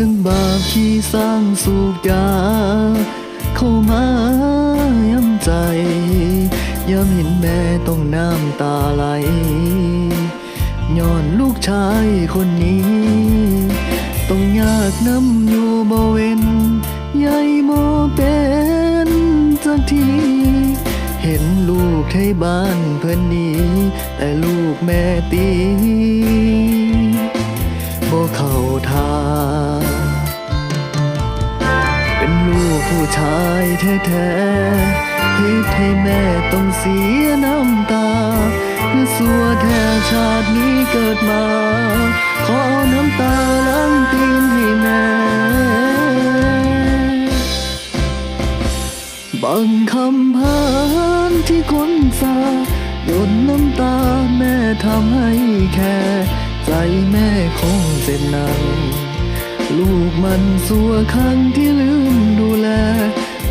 ซึ่งบาปที่สร้างสูบยา เข้ามาย้ำใจ ย้ำเห็นแม่ต้องน้ำตาไหลย้อนลูกชายคนนี้ ต้องยากน้ำอยู่บ่เวนใหญ่บ่เป็นจักทีเห็นลูกไทยบ้านเพื่อนนี้แต่ลูกแม่ตีบ่เข้าทาง ผู้ชายแท้ๆคิดให้แม่ต้องเสียน้ำตาคือสัวแท้ชาตินี้เกิดมา ขอเอาน้ำตาล้างตีนให้แม่ บางคำพานที่คนสาหยดน้ำตาแม่ทำให้แค่ ใจแม่คงเจ็บหนัก ลูกมันสัวครั้งที่ลืมดูแล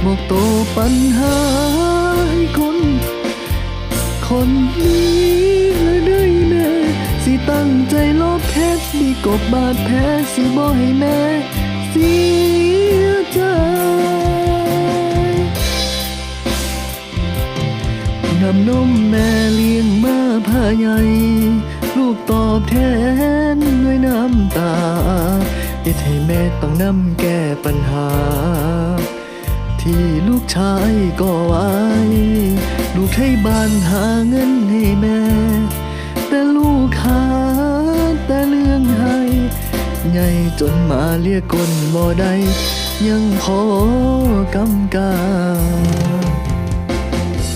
บอกโตปัญหาให้คน คนนี้และได้แม่สิตั้งใจลบแค่ดีกบบาดแผลสิบ่ให้แม่เสียใจนำนมแม่เลี้ยงมาผ้าใหญ่ ลูกตอบแทน ต้องนำแก้ปัญหา ที่ลูกชายก็ไว้ ลูกให้บ้านหาเงินให้แม่ แต่ลูกหาแต่เรื่องให้ใหญ่จนมาเรียกกลบ่ได้ยังพอกำกา